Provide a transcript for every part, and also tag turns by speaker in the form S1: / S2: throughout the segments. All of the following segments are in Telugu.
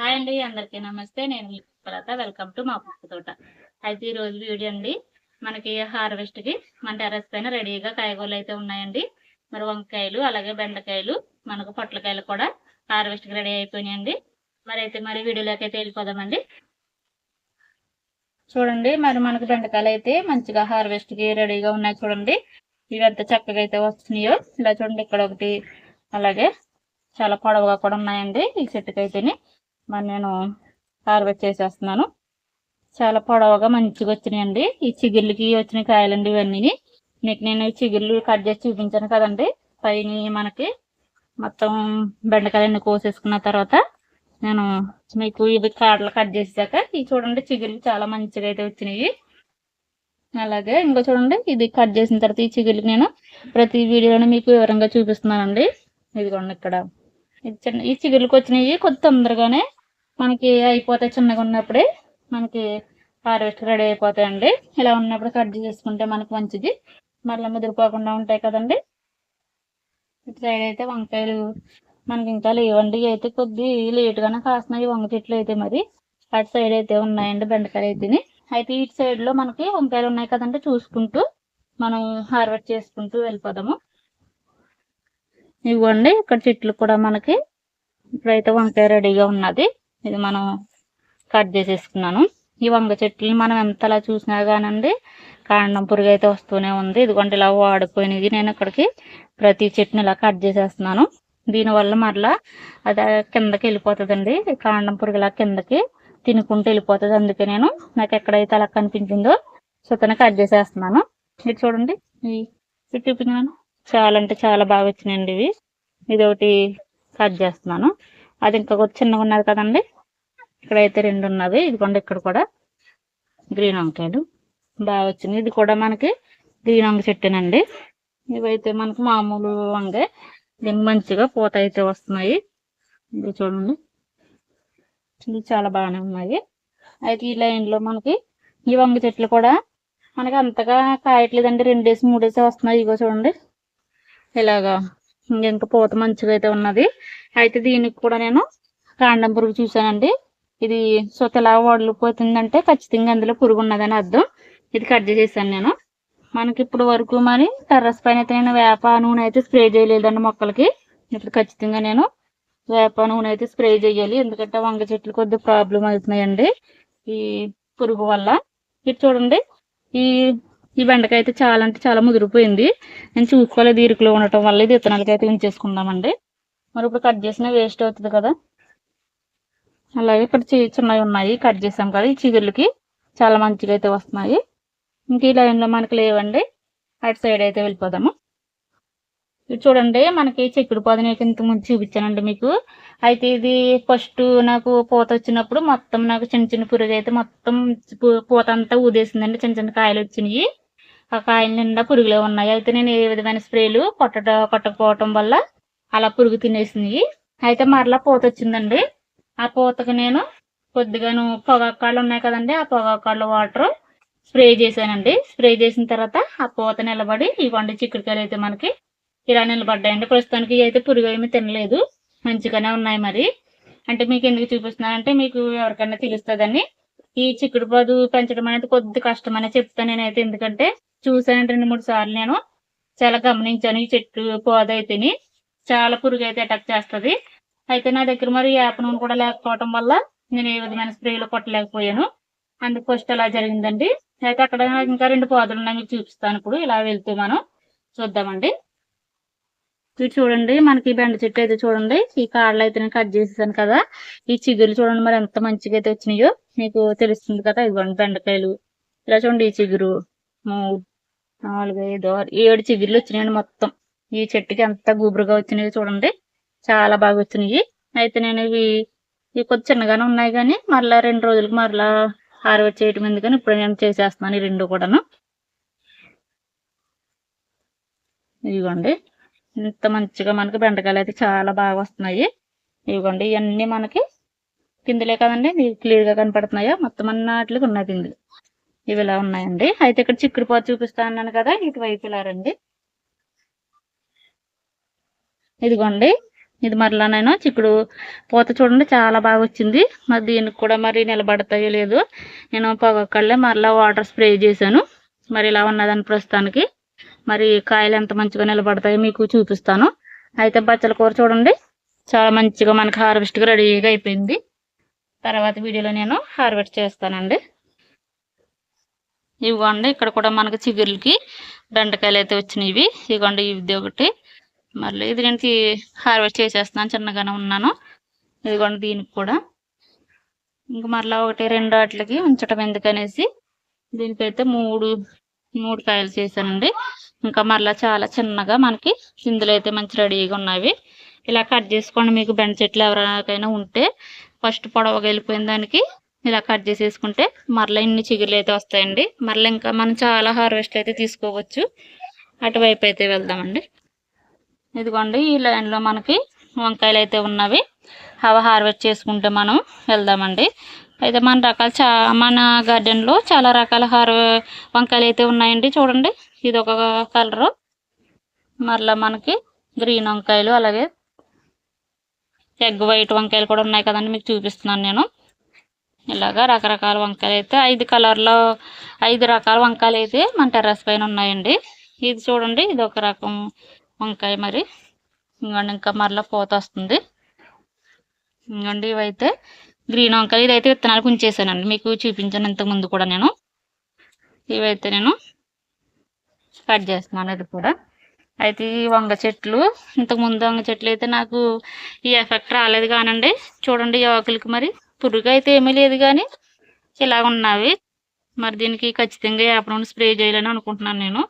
S1: హాయ్ అండి అందరికీ నమస్తే. నేను మీ వెల్కమ్ టు మా పుష్ప తోట. అయితే ఈ రోజు వీడియో అండి మనకి హార్వెస్ట్కి మన టెర్రస్ పైన రెడీగా కాయగూరలు అయితే ఉన్నాయండి. మరి వంకాయలు అలాగే బెండకాయలు మనకు పొట్లకాయలు కూడా హార్వెస్ట్కి రెడీ అయిపోయినాయండి. మరి అయితే మరి వీడియోలోకి అయితే వెళ్ళిపోదామండి. చూడండి మరి మనకు బెండకాయలు అయితే మంచిగా హార్వెస్ట్కి రెడీగా ఉన్నాయి చూడండి. ఇవి ఎంత చక్కగా అయితే వస్తున్నాయో. ఇలా చూడండి ఇక్కడ ఒకటి అలాగే చాలా పొడవుగా కూడా ఉన్నాయండి ఈ చెట్టుకి మరి నేను హార్వెస్ట్ చేసేస్తున్నాను. చాలా పొడవుగా మంచిగా వచ్చినాయండి. ఈ చిగుర్లకి వచ్చిన కాయలండి ఇవన్నీ. మీకు నేను ఈ చిగుర్లు కట్ చేసి చూపించాను కదండి. పైన మనకి మొత్తం బెండకాయలన్నీ కోసేసుకున్న తర్వాత నేను మీకు ఇవి కాడలు కట్ చేసాక ఇవి చూడండి చిగుర్లు చాలా మంచిగా అయితే వచ్చినాయి. అలాగే ఇంకో చూడండి ఇది కట్ చేసిన తర్వాత ఈ చిగుర్లు నేను ప్రతి వీడియోలో మీకు వివరంగా చూపిస్తున్నానండి. ఇదిగోండి ఇక్కడ. ఇది చిన్న ఈ చిగుర్లకు వచ్చినాయి కొద్ది తొందరగానే మనకి అయిపోతాయి చిన్నగా ఉన్నప్పుడే మనకి హార్వెస్ట్ రెడీ అయిపోతాయండి. ఇలా ఉన్నప్పుడు కట్ చేసుకుంటే మనకి మంచిది. మళ్ళీ ముదిరిపోకుండా ఉంటాయి కదండి. ఇటు సైడ్ అయితే వంకాయలు మనకి ఇంకా లేవండి. అయితే కొద్ది లేటుగానే కాస్తున్నాయి. వంగ చెట్లు అయితే మరి అటు సైడ్ అయితే ఉన్నాయండి బెండకాయలు అయితే అయితే ఇటు సైడ్లో మనకి వంకాయలు ఉన్నాయి కదండి. చూసుకుంటూ మనం హార్వెస్ట్ చేసుకుంటూ వెళ్ళిపోదాము. ఇవ్వండి. ఇక్కడ చెట్లు కూడా మనకి ఇప్పుడైతే వంకాయ రెడీగా ఉన్నది. ఇది మనం కట్ చేసేసుకున్నాను. ఈ వంగ చెట్లు మనం ఎంతలా చూసినా కానండి కాండం పురుగు అయితే వస్తూనే ఉంది. ఇదిగోండి ఇలా వాడిపోయినవి. నేను ఇక్కడికి ప్రతి చెట్టుని ఇలా కట్ చేసేస్తున్నాను. దీనివల్ల మరలా అది కిందకి వెళ్ళిపోతుందండి. కాండం పురుగు ఇలా కిందకి తినుకుంటూ వెళ్ళిపోతుంది. అందుకే నేను నాకు ఎక్కడైతే అలా కనిపించిందో సుతన కట్ చేసేస్తున్నాను. ఇది చూడండి ఈ ఇది చూపించాను చాలా అంటే చాలా బాగా వచ్చినాయండి ఇవి. ఇది ఒకటి కట్ చేస్తున్నాను. అది ఇంకా చిన్నగా ఉన్నది కదండి. ఇక్కడైతే రెండు ఉన్నవి. ఇదిగోండి ఇక్కడ కూడా గ్రీన్ వంకాయలు బాగా వచ్చింది ఇది కూడా మనకి గ్రీన్ వంక చెట్టునండి. ఇవైతే మనకి మామూలు వంగే. దీనికి మంచిగా పూత అయితే వస్తున్నాయి. ఇది చూడండి. ఇది చాలా బాగానే ఉన్నాయి. అయితే ఈ లైన్లో మనకి ఈ వంగ చెట్లు కూడా మనకి అంతగా కాయట్లేదండి. రెండేసి మూడేసి వస్తున్నాయి. ఇగో చూడండి. ఇలాగా ఇంకా పూత మంచిగా అయితే ఉన్నది. అయితే దీనికి కూడా నేను కాండం పురుగు చూసానండి ఇది సొత ఎలా వడలిపోతుందంటే ఖచ్చితంగా అందులో పురుగు ఉన్నదని అర్థం. ఇది కట్ చేసేసాను నేను. మనకి ఇప్పుడు వరకు మరి టెర్రస్ పైన అయితే నేను వేప నూనె అయితే స్ప్రే చేయలేదండి మొక్కలకి. ఇప్పుడు ఖచ్చితంగా నేను వేప నూనె అయితే స్ప్రే చేయాలి. ఎందుకంటే వంగ చెట్లు కొద్దిగా ప్రాబ్లం అవుతున్నాయండి ఈ పురుగు వల్ల. ఇది చూడండి ఈ ఈ బెండకాయ అయితే చాలా అంటే చాలా ముదిరిపోయింది. నేను చూసుకోలేదు ఇరుకులో ఉండటం వల్ల. ఇది విత్తనాలకి అయితే ఉంచేసుకుందామండి. మరి ఇప్పుడు కట్ చేసిన వేస్ట్ అవుతుంది కదా. అలాగే ఇక్కడ చి- చిన్నవి ఉన్నాయి కట్ చేసాం కదా ఈ చిగుర్లకి. చాలా మంచిగా అయితే వస్తున్నాయి. ఇంక ఈ లైన్లో మనకి లేవండి. అటు సైడ్ అయితే వెళ్ళిపోదాము. ఇది చూడండి మనకి చెక్కుడు పొద నేను ఇంత ముందు చూపించానండి మీకు. అయితే ఇది ఫస్ట్ నాకు పూత వచ్చినప్పుడు మొత్తం నాకు చిన్న చిన్న పురుగు అయితే మొత్తం పూ- పూత అంతా ఊదేసిందండి. చిన్న చిన్న కాయలు వచ్చినాయి. ఆ కాయల నిండా పురుగులే ఉన్నాయి. అయితే నేను ఏ విధమైన స్ప్రేలు కొట్ట కొట్టకపోవటం వల్ల అలా పురుగు తినేసింది అయితే మరలా పూత వచ్చిందండి. ఆ పూతకు నేను కొద్దిగాను పొగాకాళ్ళు ఉన్నాయి కదండి ఆ పొగాకాళ్ళ వాటర్ స్ప్రే చేశానండి. స్ప్రే చేసిన తర్వాత ఆ పూత నిలబడి ఈ వండి చిక్కుడుకాయలు అయితే మనకి ఇలా నిలబడ్డాయండి. ప్రస్తుతానికి అయితే పురుగు ఏమీ తినలేదు. మంచిగానే ఉన్నాయి మరి. అంటే మీకు ఎందుకు చూపిస్తున్నానంటే మీకు ఎవరికైనా తెలుస్తుందని ఈ చిక్కుడు పాదు పెంచడం అనేది కొద్ది కష్టం అని చెప్తాను నేనైతే. ఎందుకంటే చూసానంటే రెండు మూడు సార్లు నేను. చాలా గమనించాను ఈ చెట్టు పోద చాలా పురుగు అయితే అటాక్ చేస్తుంది. అయితే నా దగ్గర మరి వేప నూనె కూడా లేకపోవడం వల్ల నేను ఏ విధమైన స్ప్రేలు కొట్టలేకపోయాను. అందుకు ఫస్ట్ అలా జరిగిందండి. అయితే అక్కడ ఇంకా రెండు పాదులు ఉన్నాయి మీకు చూపిస్తాను ఇప్పుడు. ఇలా వెళ్తే మనం చూద్దామండి. ఇది చూడండి మనకి బెండ చెట్టు అయితే చూడండి. ఈ కాళ్ళు అయితే నేను కట్ చేసేసాను కదా. ఈ చిగురు చూడండి మరి ఎంత మంచిగా అయితే వచ్చినాయో. మీకు తెలుస్తుంది కదా ఇదిగోండి బెండకాయలు. ఇలా చూడండి ఈ చిగురు. మూడు నాలుగు ఐదు ఆరు ఏడు చిగుర్లు వచ్చినాయండి మొత్తం. ఈ చెట్టుకి ఎంత గుబురుగా వచ్చినాయి చూడండి. చాలా బాగా వచ్చినాయి. అయితే నేను ఇవి ఇవి కొద్ది చిన్నగానే ఉన్నాయి కానీ మరలా రెండు రోజులకు మరలా హార్వెస్ట్ చేయటం ఎందుకని ఇప్పుడు నేను చేసేస్తున్నాను ఈ రెండు కూడాను. ఇదిగోండి. ఇంత మంచిగా మనకి బెండకాయలు అయితే చాలా బాగా వస్తున్నాయి. ఇదిగోండి ఇవన్నీ మనకి కిందలే కదండి. ఇవి క్లియర్గా కనపడుతున్నాయో? మొత్తం అన్నట్లుగా ఉన్నాయి పిందులు. ఇవి ఇలా ఉన్నాయండి. అయితే ఇక్కడ చిక్కుడు పాదు చూపిస్తా అన్నాను కదా ఇటువైపు ఇలా రండి. ఇదిగోండి. ఇది మరలా నేను చిక్కుడు పూత చూడండి చాలా బాగా వచ్చింది. మరి దీనికి కూడా మరి నిలబడతాయో లేదు నేను పొగక్కళ్ళే మరలా వాటర్ స్ప్రే చేశాను. మరి ఇలా ఉన్నదని ప్రస్తుతానికి. మరి కాయలు ఎంత మంచిగా నిలబడతాయో మీకు చూపిస్తాను. అయితే బచ్చల కూర చూడండి. చాలా మంచిగా మనకి హార్వెస్ట్గా రెడీగా అయిపోయింది. తర్వాత వీడియోలో నేను హార్వెస్ట్ చేస్తానండి. ఇవ్వండి ఇక్కడ కూడా మనకి చిగురులకి బెండకాయలు అయితే వచ్చినాయి. ఇవి ఇవ్వండి ఇది ఒకటి. మళ్ళీ ఇది నేను హార్వెస్ట్ చేసేస్తున్నాను చిన్నగానే ఉన్నాను. ఇదిగోండి దీనికి కూడా. ఇంకా మళ్ళీ ఒకటి రెండు వాటికి ఉంచటం ఎందుకనేసి దీనికైతే మూడు మూడు కాయలు చేశానండి. ఇంకా మళ్ళీ చాలా చిన్నగా మనకి సిందులు అయితే మంచి రెడీగా ఉన్నవి. ఇలా కట్ చేసుకోండి మీకు బెండ చెట్లు ఎవరికైనా ఉంటే. ఫస్ట్ పొడవగా వెళ్ళిపోయిన దానికి ఇలా కట్ చేసేసుకుంటే మరలా ఇన్ని చిగురులు అయితే వస్తాయండి. మరలా ఇంకా మనం చాలా హార్వెస్ట్ అయితే తీసుకోవచ్చు. అటువైపు అయితే వెళ్దామండి. ఇదిగోండి ఈ లైన్లో మనకి వంకాయలు అయితే ఉన్నవి. అవి హార్వెస్ట్ చేసుకుంటే మనం వెళ్దామండి. అయితే మన రకాల చా మన గార్డెన్లో చాలా రకాల హార్ వంకాయలు అయితే ఉన్నాయండి చూడండి. ఇది ఒక కలరు. మరలా మనకి గ్రీన్ వంకాయలు అలాగే ఎగ్ వైట్ వంకాయలు కూడా ఉన్నాయి కదండి మీకు చూపిస్తున్నాను నేను. ఇలాగా రకరకాల వంకాయలు అయితే ఐదు కలర్లో ఐదు రకాల వంకాయలు అయితే మన టెర్రస్ పైన ఉన్నాయండి. ఇది చూడండి ఇది ఒక రకం వంకాయ మరి. ఇంకోండి ఇంకా మరలా పోత వస్తుంది. ఇంకోండి ఇవైతే గ్రీన్ వంకాయ ఇదైతే విత్తనాలు ఉంచేసానండి మీకు చూపించాను ఇంతకుముందు కూడా నేను. ఇవైతే నేను కట్ చేస్తున్నాను ఇది కూడా. అయితే ఈ వంగ చెట్లు ఇంతకుముందు వంగ చెట్లు అయితే నాకు ఈ ఎఫెక్ట్ రాలేదు కానండి. చూడండి ఈ ఆకులకి మరి. పురుగు అయితే ఏమీ లేదు కానీ ఇలా ఉన్నవి. మరి దీనికి ఖచ్చితంగా యాప్ నుండి స్ప్రే చేయాలని అనుకుంటున్నాను నేను.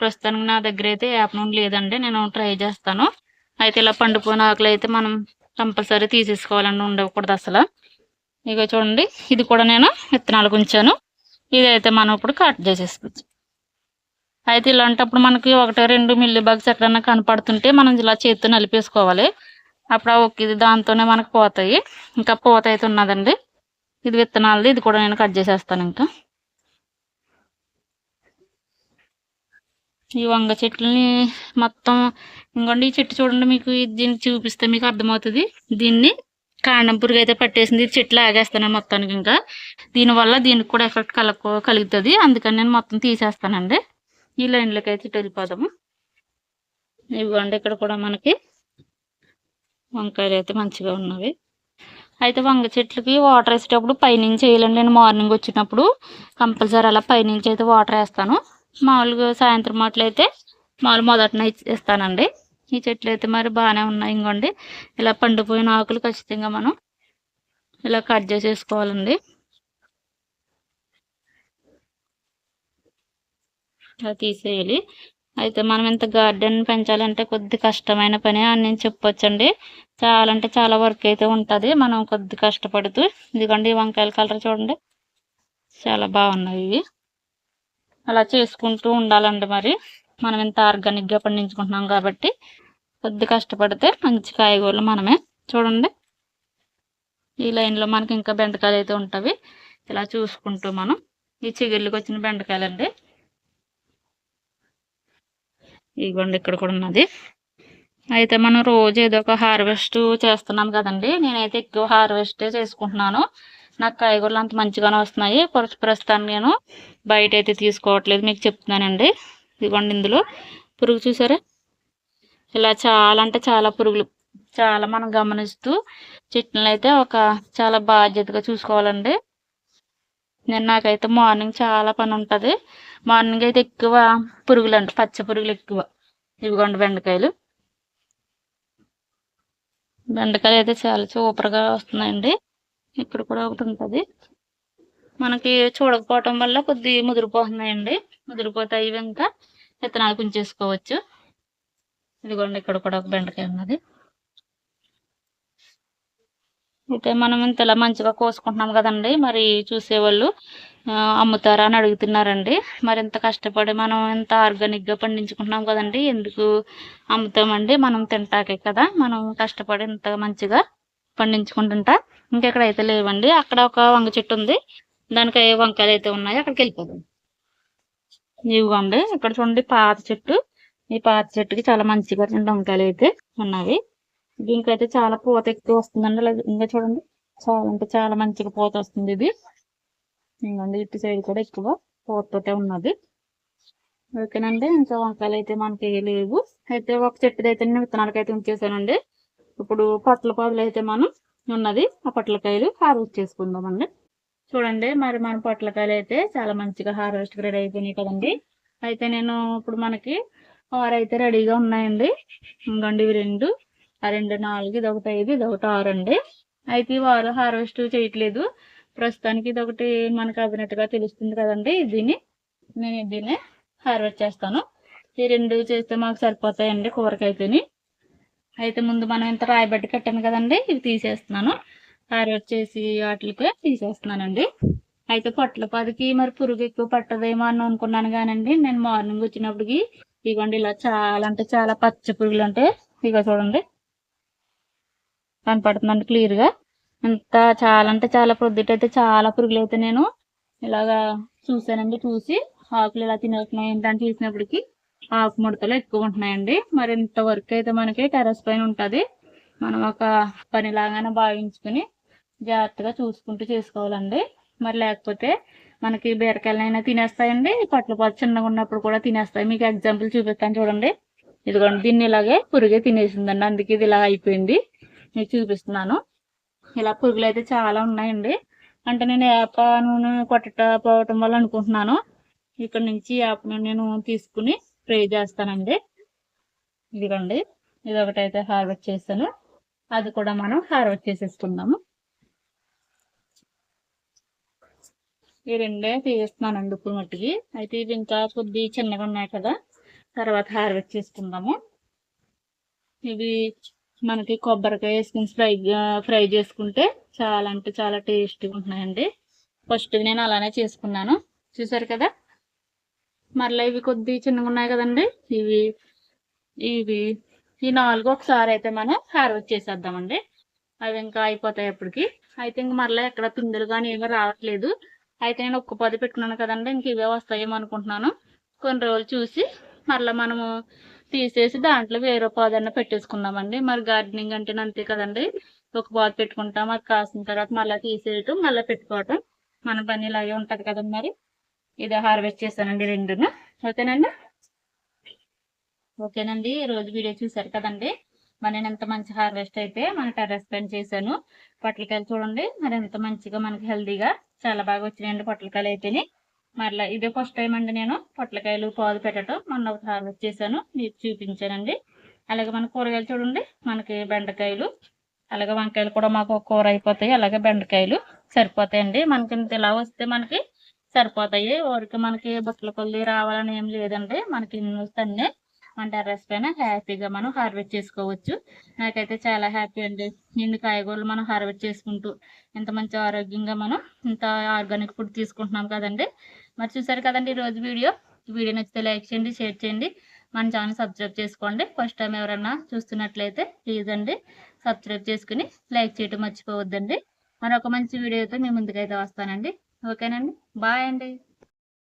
S1: ప్రస్తుతానికి నా దగ్గర అయితే యాప్ నుండి లేదండి నేను ట్రై చేస్తాను. అయితే ఇలా పండిపోయిన ఆకులు అయితే మనం కంపల్సరీ తీసేసుకోవాలని ఉండకూడదు అసలు. ఇక చూడండి ఇది కూడా నేను విత్తనాలకు ఉంచాను. ఇదైతే మనం ఇప్పుడు కట్ చేసేసుకోవచ్చు. అయితే ఇలాంటప్పుడు మనకి ఒకటి రెండు మిల్లీ బాగ్స్ ఎక్కడన్నా కనపడుతుంటే మనం ఇలా చేతితో నలిపేసుకోవాలి. అప్పుడు ఆ ఒక్క ఇది దాంతోనే మనకు పోతాయి. ఇంకా పోత అయితే ఉన్నదండి. ఇది విత్తనాలది ఇది కూడా నేను కట్ చేసేస్తాను ఇంకా. ఈ వంగ చెట్లని మొత్తం ఇంకోండి ఈ చెట్టు చూడండి మీకు దీన్ని చూపిస్తే మీకు అర్థమవుతుంది. దీన్ని కాండం పురుగు అయితే పట్టేసింది. చెట్లు ఆగేస్తాను మొత్తానికి ఇంకా. దీనివల్ల దీనికి కూడా ఎఫెక్ట్ కలగ కలుగుతుంది. అందుకని నేను మొత్తం తీసేస్తానండి. ఈ లైన్లోకి అయితే ఇటు వెళ్ళిపోదాము. ఇవ్వండి ఇక్కడ కూడా మనకి వంకాయలు అయితే మంచిగా ఉన్నవి. అయితే వంగ చెట్లకి వాటర్ వేసేటప్పుడు పైనుంచి వేయాలండి నేను మార్నింగ్ వచ్చినప్పుడు కంపల్సరీ అలా పైనుంచి అయితే వాటర్ వేస్తాను. మామూలుగా సాయంత్రం మాటలు అయితే మామూలు మొదటన ఇస్తానండి ఈ చెట్లు అయితే మరి బాగానే ఉన్నాయి ఇంకోండి ఇలా పండిపోయిన ఆకులు ఖచ్చితంగా మనం ఇలా కట్ చేసేసుకోవాలండి. ఇలా తీసేయాలి. అయితే మనం ఇంత గార్డెన్ పెంచాలంటే కొద్ది కష్టమైన పని అని నేను చెప్పొచ్చండి. చాలా అంటే చాలా వర్క్ అయితే ఉంటుంది. మనం కొద్ది కష్టపడుతూ ఇదిగోండి ఈ వంకాయల కలర్ చూడండి. చాలా బాగున్నాయి ఇవి. అలా చేసుకుంటూ ఉండాలండి మరి. మనం ఇంత ఆర్గానిక్గా పండించుకుంటున్నాం కాబట్టి కొద్ది కష్టపడితే మంచి కాయగూరలు మనమే. చూడండి. ఈ లైన్లో మనకి ఇంకా బెండకాయలు అయితే ఉంటవి. ఇలా చూసుకుంటూ మనం. ఈ చిగిళ్ళకి వచ్చిన బెండకాయలండి. ఇదిగోండి ఇక్కడ కూడా ఉన్నది. అయితే మనం రోజు ఏదో ఒక హార్వెస్ట్ చేస్తున్నాం కదండి. నేనైతే ఎక్కువ హార్వెస్టే చేసుకుంటున్నాను. నాకు కాయగూరలు అంత మంచిగానే వస్తున్నాయి. ప్రస్తుతానికి నేను బయట అయితే తీసుకోవట్లేదు. మీకు చెప్తున్నానండి. ఇదిగోండి ఇందులో. పురుగు చూసారా? ఇలా చాలా అంటే చాలా పురుగులు చాలా మనం గమనిస్తూ చెట్లను అయితే ఒక చాలా బాధ్యతగా చూసుకోవాలండి. నేను నాకైతే మార్నింగ్ చాలా పని ఉంటుంది. మార్నింగ్ అయితే ఎక్కువ పురుగులు అంట పచ్చ పురుగులు ఎక్కువ. ఇవిగోండి బెండకాయలు. బెండకాయలు అయితే చాలా సూపర్గా వస్తున్నాయండి. ఇక్కడ కూడా ఒకటి ఉంటుంది మనకి చూడకపోవటం వల్ల కొద్ది ముదిరిపోతున్నాయండి. ముదిరిపోతాయి ఇవి ఇంకా విత్తనాలు కుంచేసుకోవచ్చు ఇదిగోండి ఇక్కడ కూడా ఒక బెండకాయ ఉన్నది. అయితే మనం ఇంతలా మంచిగా కోసుకుంటున్నాం కదండి. మరి చూసేవాళ్ళు అమ్ముతారా అని అడుగుతున్నారండి. మరి ఇంత కష్టపడి మనం ఇంత ఆర్గానిక్గా పండించుకుంటున్నాం కదండి. ఎందుకు అమ్ముతామండి? మనం తింటాకే కదా. మనం కష్టపడి ఇంత మంచిగా పండించుకుంటుంటా. ఇంకెక్కడ అయితే లేవండి అక్కడ ఒక వంగ చెట్టు ఉంది. దానికి ఏ వంకాయలు అయితే ఉన్నాయి అక్కడికి వెళ్ళిపోదాం. ఇవ్వండి ఇక్కడ చూడండి పాత చెట్టు. ఈ పాత చెట్టుకి చాలా మంచిగా రెండు వంకాయలు అయితే ఉన్నవి. దీనికైతే చాలా పూత ఎక్కువ వస్తుందండి. ఇంకా చూడండి చాలా అంటే చాలా మంచిగా పూత వస్తుంది ఇది. ఇంకండి ఇటు సైడ్ కూడా ఎక్కువ పూతతోటే ఉన్నది. ఓకేనండి ఇంకా వంకాయలు అయితే మనకి లేవు. అయితే ఒక చెట్టుది అయితే నేను విత్తనాలకి అయితే ఉంచేసానండి ఇప్పుడు పట్ల పాదులు అయితే మనం ఉన్నది ఆ పొట్లకాయలు హార్వెస్ట్ చేసుకుందామండి. చూడండి మరి మన పొట్లకాయలు అయితే చాలా మంచిగా హార్వెస్ట్ రెడీ అయిపోయినాయి కదండి. అయితే నేను ఇప్పుడు మనకి ఆరు అయితే రెడీగా ఉన్నాయండి. ఇంకండి ఇవి రెండు ఆ రెండు నాలుగు ఇది ఒకటి ఐదు ఇది ఒకటి ఆరు అండి. అయితే వారు హార్వెస్ట్ చేయట్లేదు. ప్రస్తుతానికి ఇది ఒకటి మనకు అవినట్టుగా తెలుస్తుంది కదండి. దీన్ని నేను దీన్ని హార్వెస్ట్ చేస్తాను. ఈ రెండు చేస్తే మాకు సరిపోతాయండి కూరకైతేని అయితే ముందు మనం ఇంత రాయబట్టి కట్టాను కదండి ఇవి తీసేస్తున్నాను. హార్వెస్ట్ చేసి వాటికి తీసేస్తున్నానండి. అయితే పొట్ల పదికి మరి పురుగు ఎక్కువ పట్టదేమో అని అనుకున్నాను కానండి నేను మార్నింగ్ వచ్చినప్పటికి ఇదిగోండి ఇలా చాలా అంటే చాలా పచ్చ పురుగులు అంటే ఇక చూడండి. కనపడుతుందండి క్లియర్గా ఇంత చాలా అంటే చాలా ప్రొద్దుటైతే చాలా పురుగులు అయితే నేను ఇలాగా చూసానండి చూసి ఆకులు ఇలా తినేస్తున్నాయి ఏంటని చూసినప్పటికీ ఆకు ముడతలు ఎక్కువ ఉంటున్నాయండి. మరి ఇంత వర్క్ అయితే మనకి టెరస్ పైన ఉంటుంది. మనం ఒక పనిలాగానే భావించుకుని జాగ్రత్తగా చూసుకుంటూ చేసుకోవాలండి. మరి లేకపోతే మనకి బీరకాయలైనా తినేస్తాయండి. పట్ల పాటు చిన్నగా ఉన్నప్పుడు కూడా తినేస్తాయి. మీకు ఎగ్జాంపుల్ చూపిస్తాను చూడండి. ఇదిగోండి దీన్ని ఇలాగే పురుగే తినేసిందండి. అందుకే ఇది ఇలా అయిపోయింది. మీకు చూపిస్తున్నాను. ఇలా పురుగులు అయితే చాలా ఉన్నాయండి. అంటే నేను వేప నూనె కొట్టకపోవటం వల్ల అనుకుంటున్నాను. ఇక్కడ నుంచి యాప నూనె నేను తీసుకుని స్ప్రే చేస్తానండి. ఇదిగోండి ఇది ఒకటైతే హార్వెస్ట్ చేస్తాను అది కూడా మనం హార్వెస్ట్ చేసేసుకుందాము. ఈ రెండే తీస్తున్నానండి ఇప్పుడు మట్టికి. అయితే ఇవి ఇంకా కొద్ది చిన్నగా ఉన్నాయి కదా తర్వాత హార్వెస్ట్ చేసుకుందాము. ఇవి మనకి కొబ్బరికాయ వేసుకుని ఫ్రై ఫ్రై చేసుకుంటే చాలా అంటే చాలా టేస్టీగా ఉంటున్నాయండి. ఫస్ట్ నేను అలానే చేసుకున్నాను. చూసారు కదా? మరలా ఇవి కొద్ది చిన్నగా ఉన్నాయి కదండి. ఇవి ఇవి ఈ నాలుగు ఒకసారి అయితే మనం హార్వెస్ట్ చేసేద్దామండి. అవి ఇంకా అయిపోతాయి అప్పటికి. అయితే ఇంక మరలా ఎక్కడ పిందులు కానీ ఏమీ రావట్లేదు. అయితే నేను ఒక్క పది పెట్టుకున్నాను కదండి. ఇంక ఇవే వస్తాయేమో అనుకుంటున్నాను. కొన్ని రోజులు చూసి మరలా మనము తీసేసి దాంట్లో వేరే పాదన్న పెట్టేసుకున్నామండి మరి గార్డెనింగ్ అంటే అంతే కదండి. ఒక పాదు పెట్టుకుంటాం. అది కాసిన తర్వాత మళ్ళీ తీసేయటం మళ్ళీ పెట్టుకోవటం. మన పని ఇలాగే ఉంటుంది కదండి మరి. ఇది హార్వెస్ట్ చేశానండి రెండును. ఓకేనండి? ఓకేనండి. ఈ రోజు వీడియో చూసారు కదండి? మరి నేను ఎంత మంచి హార్వెస్ట్ అయితే మన టెర్రస్ పైన చేశాను. పొట్లకాయలు చూడండి. మరి ఎంత మంచిగా మనకి హెల్దీగా చాలా బాగా వచ్చినాయండి పొట్లకాయలు అయితేనే. మరలా ఇదే ఫస్ట్ టైం అండి నేను పొట్లకాయలు పాదు పెట్టడం. మొన్న ఒకటి హార్వెస్ట్ చేశాను. మీకు చూపించానండి. అలాగే మన కూరగాయలు చూడండి. మనకి బెండకాయలు అలాగే వంకాయలు కూడా మాకు కూర అయిపోతాయి. అలాగే బెండకాయలు సరిపోతాయండి. మనకి ఇంత ఇలా వస్తే మనకి సరిపోతాయి. ఊరికి మనకి బుట్టల కొల్లి రావాలని ఏం లేదండి. మనకి ఇన్ని మన టెర్రస్ పైన హ్యాపీగా మనం హార్వెస్ట్ చేసుకోవచ్చు. నాకైతే చాలా హ్యాపీ అండి. ఇన్ని కాయగూరలు మనం హార్వెస్ట్ చేసుకుంటూ ఇంత మంచి ఆరోగ్యంగా మనం ఇంత ఆర్గానిక్ ఫుడ్ తీసుకుంటున్నాం కదండి. మరి చూసారు కదండి ఈరోజు వీడియో. వీడియో నచ్చితే లైక్ చేయండి షేర్ చేయండి. మన ఛానల్ సబ్స్క్రైబ్ చేసుకోండి. ఫస్ట్ టైం ఎవరన్నా చూస్తున్నట్లయితే ప్లీజ్ అండి సబ్స్క్రైబ్ చేసుకుని లైక్ చేయటం మర్చిపోవద్దండి. మరొక మంచి వీడియోతో మీ ముందుకైతే వస్తానండి. ఓకేనండి. బాయ్ అండి.